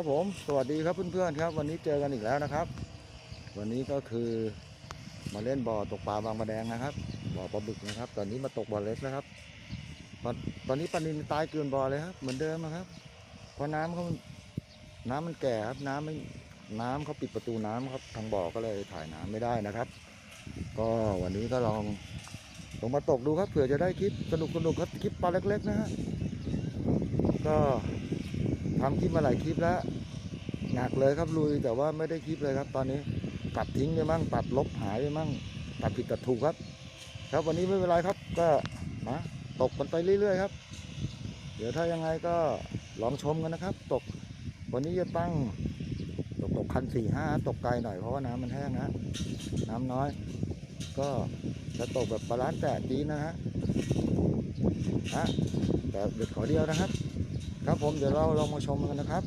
ครับผม สวัสดีครับเพื่อนๆครับ วันนี้เจอกันอีกแล้วนะครับ วันนี้ก็คือมาเล่นบ่อตกปลาบางมะแดงนะครับ บ่อปลาบึกนะครับ ตอนนี้มาตกบ่อเล็กแล้วครับ ตอนตอนนี้ปลานินตายเกลือนบ่อเลยครับ เหมือนเดิมนะครับ เพราะน้ำเขาน้ำมันแก่ครับ น้ำไม่น้ำเขาปิดประตูน้ำครับ ทางบ่อก็เลยถ่ายน้ำไม่ได้นะครับ ก็วันนี้ก็ลองลงมาตกดูครับเผื่อจะได้คลิปสนุกสนุกครับคลิปปลาเล็ก ๆ นะฮะก็ ทำคลิปมาหลายคลิปแล้วหนักเลยครับลุยแต่ว่าไม่ได้คลิปเลยครับ ตอนนี้ตัดทิ้งไปมั่งตัดลบหายไปมั่งตัดผิดตัดถูกครับ ครับวันนี้ไม่เป็นไรครับ ก็นะตกกันไปเรื่อยๆครับ เดี๋ยวถ้ายังไงก็ลองชมกันนะครับ ตก วันนี้จะตั้งตกตกคันสี่ห้าตกไกลหน่อยเพราะว่าน้ำมันแห้งนะน้ำน้อย ก็จะตกแบบปลาร้านแตะจีนนะฮะฮะแต่เด็ดขอเดียวนะครับ ครับผมเดี๋ยวเราลองมาชมกันนะครับ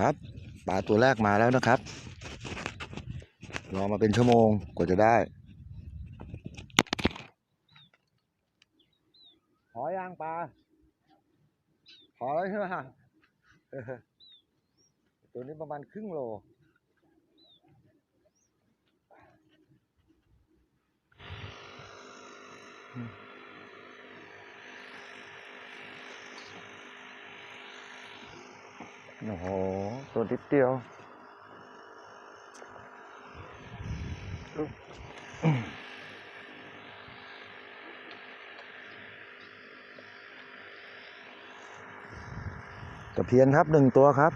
ครับปลาตัวแรกมาแล้วนะครับ รอมาเป็นชั่วโมงกว่าจะได้พอยางปลาพอแล้วใช่ไหมเออตัวนี้ประมาณครึ่งโล โอ้โห ตัวนิดเดียวตะเพียนครับหนึ่งตัวครับ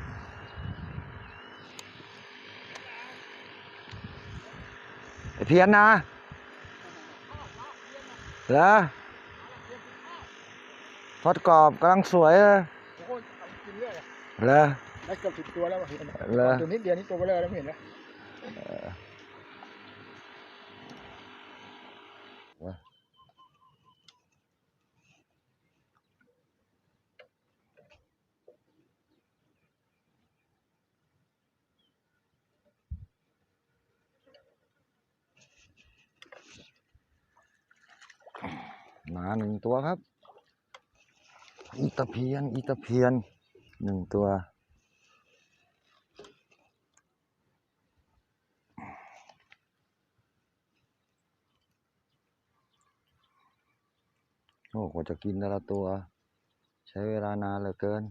ตะเพียนนะเหรอทอดกรอบกำลังสวยเลย โอ้โหเอากินเรื่ อยอะเหรอได้เกือบสิบตัวแล้วว่ะเห็นไหมเหรอตัวนิดเดียวนี่ตัวเบลอแล้วไม่เห็นไหมมาหนึ่งตัวครับ อีตะเพียน อีตะเพียน หนึ่งตัว โอ้กว่าจะกินแต่ละตัว ใช้เวลานานเหลือเกิน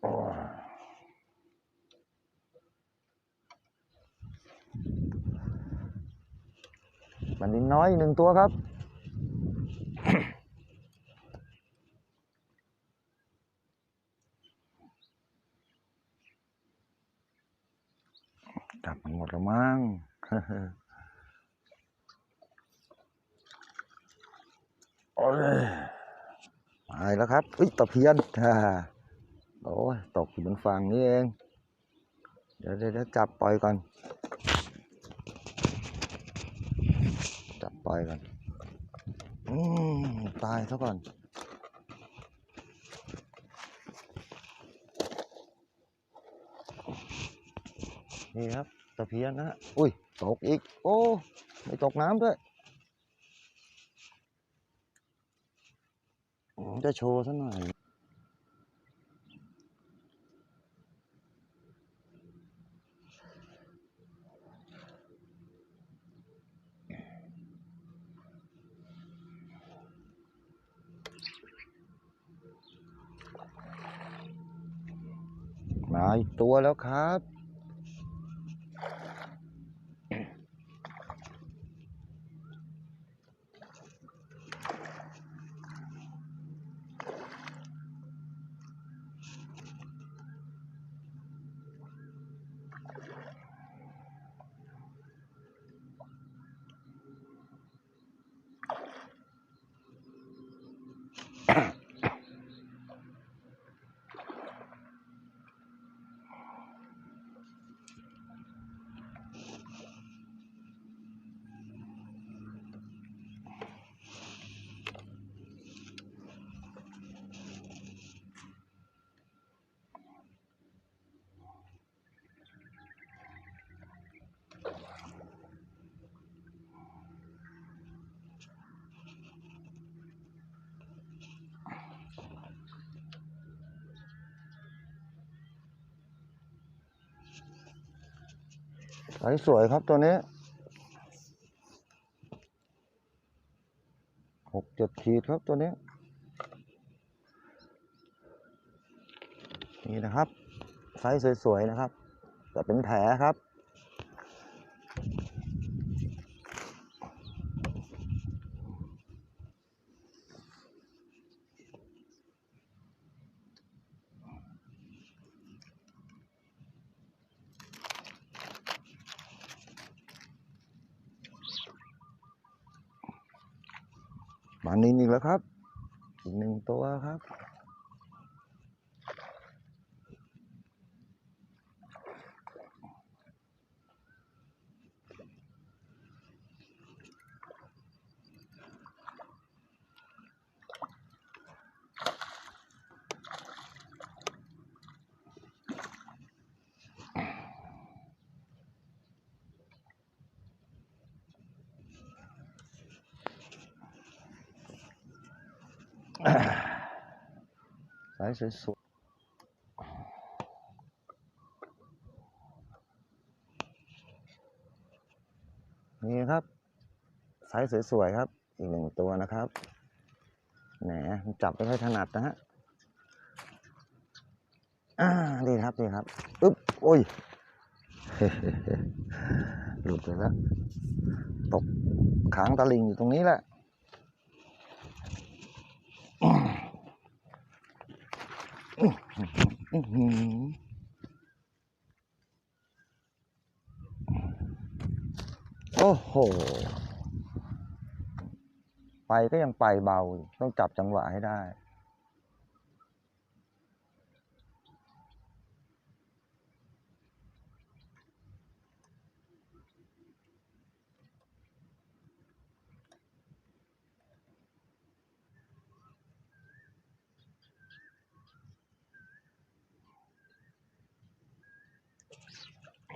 โอ้ย มันนิดน้อยหนึ่งตัวครับกลับมันหมดแล้วมั้งโอ้ยไปแล้วครับอุ้ยตะเพียนโอ้ยตกอยู่บนฝั่งนี่เอง เดี๋ยวเดี๋ยวจับปล่อยก่อน จับ ปล่อยก่อนอืมตายซะก่อนนี่ครับตะเพียนนะฮะอุ้ยตกอีก โอ้ไม่ตกน้ำด้วยอืมจะโชว์ซะหน่อย มา อีกตัวแล้วครับ สายสวยครับตัวนี้หกเจ็ดขีดครับตัวนี้ นี่นะครับไซส์สวยๆนะครับ แต่เป็นแผลครับ มานินอีกแล้วครับ อีกหนึ่งตัวครับ ไซส์สวยนี่ครับไซส์สวยๆครับ อีกหนึ่งตัวนะครับแหนมันจับไม่ค่อยถนัดนะฮะอ่าดีครับดีครับอึ๊บโอ้ยหลุดไปแล้วตกขางตะลิงอยู่ตรงนี้แหละ โอ้โห ไปก็ยังไปเบา ต้องจับจังหวะให้ได้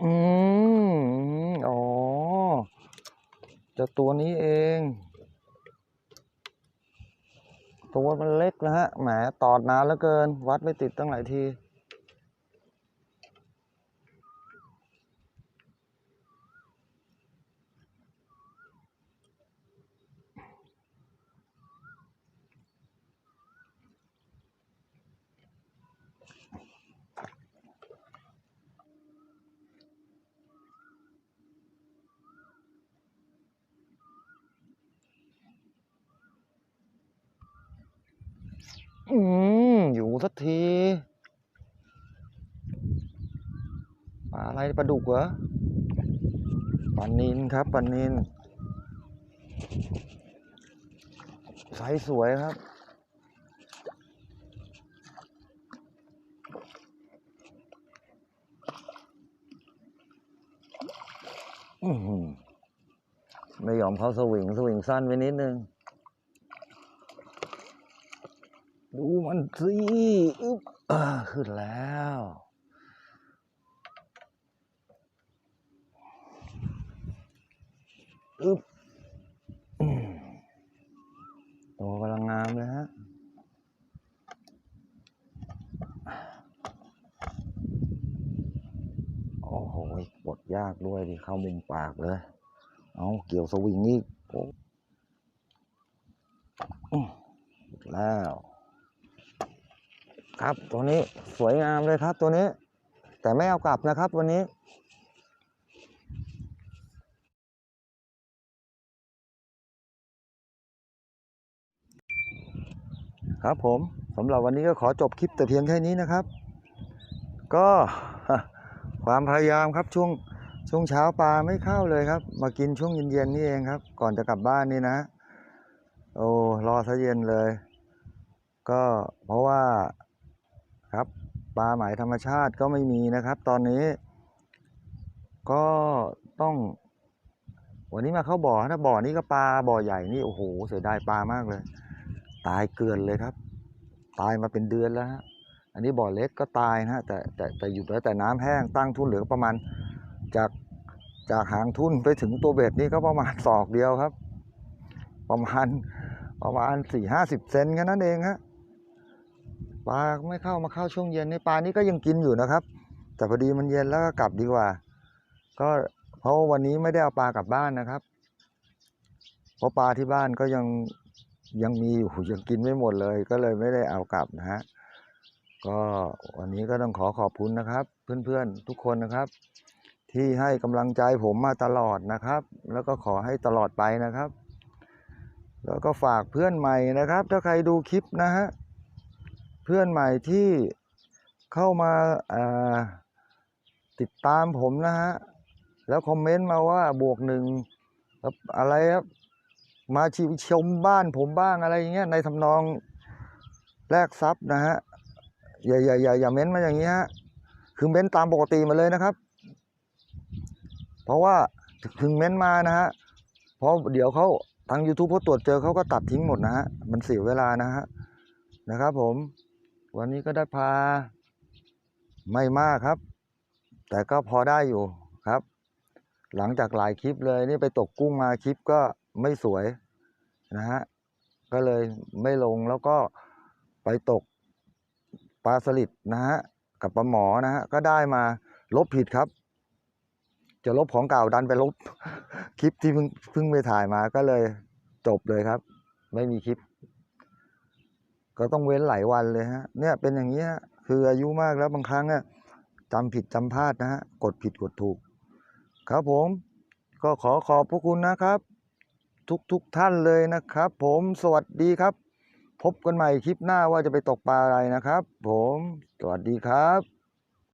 อืมอ๋อจะตัวนี้เอง ตัวมันเล็กนะฮะ แหมตอดนานเหลือเกิน วัดไม่ติดตั้งหลายที อืมอยู่สักทีปลาอะไรปลาดุกเหรอปันนินครับปันนินไซส์สวยครับอื้อหือไม่ยอมเขาสวิงสวิงสั้นไปนิดนึง ดูมันสิอึ๊บขึ้นแล้ว อึ๊บอืมโตกำลังงามเลยฮะโอ้โหปลดยากด้วยดิเข้ามุมปากเลย เอาเกี่ยวสวิงอีกโอ้แล้ว ครับ ตัวนี้สวยงามเลยครับ ตัวนี้ แต่ไม่เอากลับนะครับ วันนี้ครับผมสำหรับวันนี้ก็ขอจบคลิปแต่เพียงแค่นี้นะครับ ก็ความพยายามครับช่วงช่วงเช้าปลาไม่เข้าเลยครับ มากินช่วงเย็นๆนี่เองครับ ก่อนจะกลับบ้านนี่นะ โอ้รอซะเย็นเลย ก็เพราะว่า ครับ ปลาหมายธรรมชาติก็ไม่มีนะครับ ตอนนี้ ก็ต้อง วันนี้มาเข้าบ่อถ้าบ่อนี้ก็ปลาบ่อใหญ่นี่โอ้โหเสียดายปลามากเลย ตายเกลือนเลยครับ ตายมาเป็นเดือนแล้วฮะอันนี้บ่อเล็กก็ตายนะฮะแต่แต่แต่หยุดแล้วแต่น้ำแห้งตั้งทุ่นเหลือประมาณจากจากหางทุ่นไปถึงตัวเบ็ดนี่ก็ประมาณศอกเดียวครับ ประมาณประมาณสี่ห้าสิบเซนแค่นั้นเองฮะ ปลาไม่เข้ามาเข้าช่วงเย็นนี่ปลานี่ก็ยังกินอยู่นะครับ แต่พอดีมันเย็นแล้วก็กลับดีกว่า ก็เพราะวันนี้ไม่ได้เอาปลากลับบ้านนะครับ เพราะปลาที่บ้านก็ยังยังมีอยู่ยังกินไม่หมดเลย ก็เลยไม่ได้เอากลับนะฮะก็วันนี้ก็ต้องขอขอบคุณนะครับ เพื่อนๆทุกคนนะครับ ที่ให้กำลังใจผมมาตลอดนะครับ แล้วก็ขอให้ตลอดไปนะครับ แล้วก็ฝากเพื่อนใหม่นะครับ ถ้าใครดูคลิปนะฮะ พื่อนใหม่ที่เข้ามาาติดตามผมนะฮะ แล้วคอมเมนต์มาว่าบวกหนึ่งอะไรครับ มาชิมชมบ้านผมบ้างอะไรอย่างเงี้ยในทำนองแลกทรัพย์นะฮะ อย่าอย่าอย่าอย่าเม้นมาอย่างนี้ฮะ คือเม้นตามปกติมาเลยนะครับ เพราะว่าถึงเม้นมานะฮะ เพราะเดี๋ยวเขาทาง YouTube เขาตรวจเจอเขาก็ตัดทิ้งหมดนะฮะ มันเสียเวลานะฮะ นะครับผม วันนี้ก็ได้พา ไม่มากครับ แต่ก็พอได้อยู่ครับ หลังจากหลายคลิปเลยนี่ไปตกกุ้งมาคลิปก็ไม่สวยนะฮะก็เลยไม่ลงแล้วก็ไปตกปลาสลิดนะฮะกับปลาหมอนะฮะก็ได้มาลบผิดครับ จะลบของเก่าดันไปลบ คลิปที่เพิ่งเพิ่งไปถ่ายมาก็เลยจบเลยครับ ไม่มีคลิป ก็ต้องเว้นหลายวันเลยฮะเนี่ยเป็นอย่างนี้ฮะคืออายุมากแล้วบางครั้งเนี่ยจำผิดจำพลาดนะฮะกดผิดกดถูก ครับผมก็ขอขอบพระคุณนะครับ ทุกทุกท่านเลยนะครับ ผมสวัสดีครับ พบกันใหม่คลิปหน้าว่าจะไปตกปลาอะไรนะครับ ผมสวัสดีครับ